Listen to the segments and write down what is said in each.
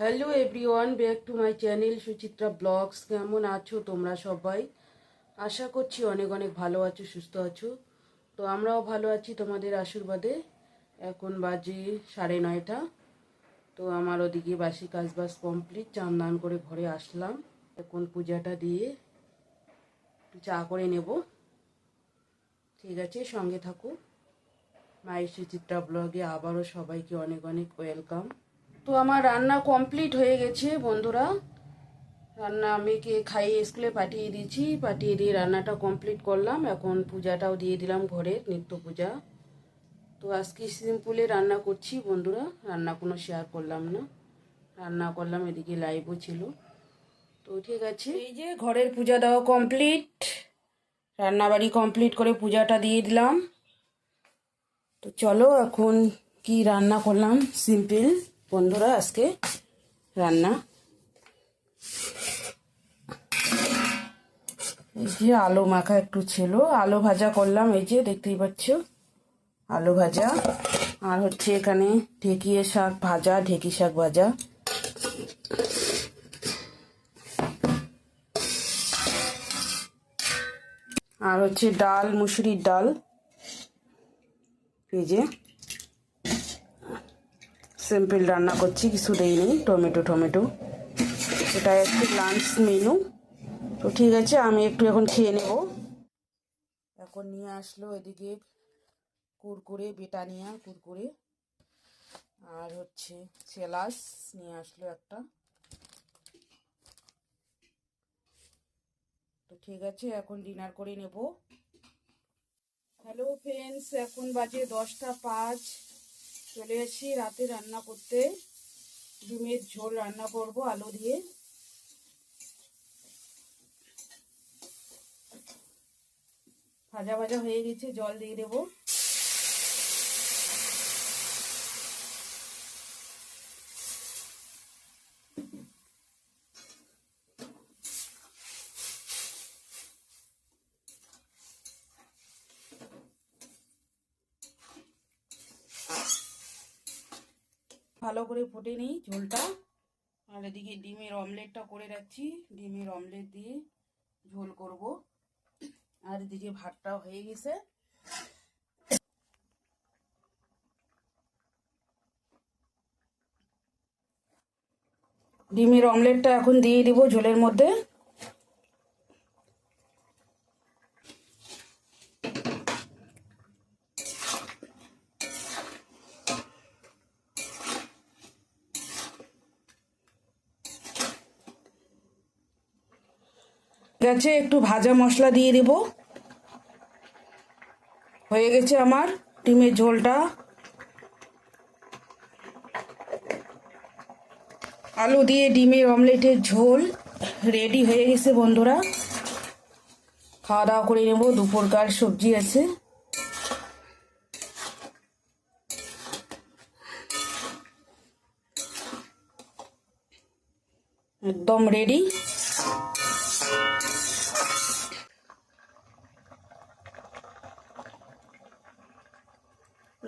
Hello everyone back to my channel Suchitra blogs কেমন আছো তোমরা সবাই? আশা করছি অনেক অনেক ভালো আছো, সুস্থ আছো। তো আমরাও ভালো আছি তোমাদের আশীর্বাদে। এখন বাজে সাড়ে নয়টা। তো আমার ওদিকে বাসি কাজবাজ কমপ্লিট চান দান করে ঘরে আসলাম। এখন পূজাটা দিয়ে একটু চা করে নেব। ঠিক আছে, সঙ্গে থাকো। মায়ের সুচিত্রা ব্লগে আবারও সবাইকে অনেক অনেক ওয়েলকাম তো আমার রান্না কমপ্লিট হয়ে গেছে, বন্ধুরা। রান্না মেয়েকে খাইয়ে স্কুলে পাঠিয়ে দিয়েছি, পাঠিয়ে দিয়ে রান্নাটা কমপ্লিট করলাম। এখন পূজাটাও দিয়ে দিলাম ঘরের নিত্য পূজা। তো আজকে সিম্পলে রান্না করছি, বন্ধুরা। রান্না কোনো শেয়ার করলাম না। রান্না করলাম, এদিকে লাইভও ছিল। তো ঠিক আছে। এই যে ঘরের পূজা দেওয়া কমপ্লিট রান্নাবাড়ি কমপ্লিট করে পূজাটা দিয়ে দিলাম। তো চলো, এখন কি রান্না করলাম? সিম্পল বন্ধুরা, আজকে রান্না। এই যে আলু মাখা একটু ছিল, আলু ভাজা করলাম, এই যে দেখতেই পাচ্ছ, আলু ভাজা। আর হচ্ছে এখানে ঢেকিয়ে শাক ভাজা, ঢেকি শাক ভাজা। আর হচ্ছে ডাল, মুসুরির ডাল। এই যে সিম্পল রান্না করছি, কিছু দেইনি টমেটো টমেটো। এটা একটু লাঞ্চ মেনু তো ঠিক আছে, আমি একটু এখন খেয়ে নেব। এখন নিয়ে আসলো এদিকে কুরকুরে, বেটানিয়া কুরকুরে। আর হচ্ছে সেলাস নিয়ে আসলো একটা। তো ঠিক আছে, এখন ডিনার করে নেব। হ্যালো ফ্রেন্ডস এখন বাজে দশটা পাঁচ। চলে এসেছি রাতে রান্না করতে। ডিমের ঝোল রান্না করব, আলু দিয়ে। ভাজা ভাজা হয়ে গেছে, জল দিয়ে দেবো। ভালো করে ফুটে নিই ঝোলটা। আর এদিকে ডিমের অমলেটটা করে রাখছি। ডিমের অমলেট দিয়ে ঝোল করব। আর এদিকে ভাতটাও হয়ে গেছে। ডিমের অমলেটটা এখন দিয়ে দিব ঝোলের মধ্যে। গেছে একটু ভাজা মশলা দিয়ে দেব। হয়ে গেছে আমার ডিমের ঝোলটা। আলু দিয়ে ডিমের অমলেটের ঝোল রেডি হয়ে গেছে বন্ধুরা। খাওয়া দাওয়া করে নেব দুপুরকার সবজি আছে। একদম রেডি।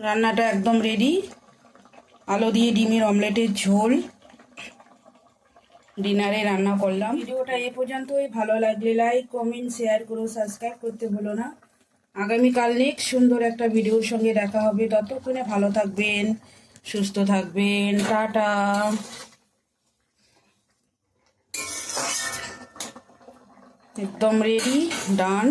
রান্নাটা একদম রেডি আলো দিয়ে ডিমের অমলেটের ঝোল। ডিনারে রান্না করলাম। ভিডিওটা এ পর্যন্তই। ভালো লাগলে লাইক কমেন্ট শেয়ার করো সাবস্ক্রাইব করতে ভুলো না। আগামীকাল নেক্সট সুন্দর একটা ভিডিওর সঙ্গে দেখা হবে। ততক্ষণে ভালো থাকবেন, সুস্থ থাকবেন। টাটা। একদম রেডি ডান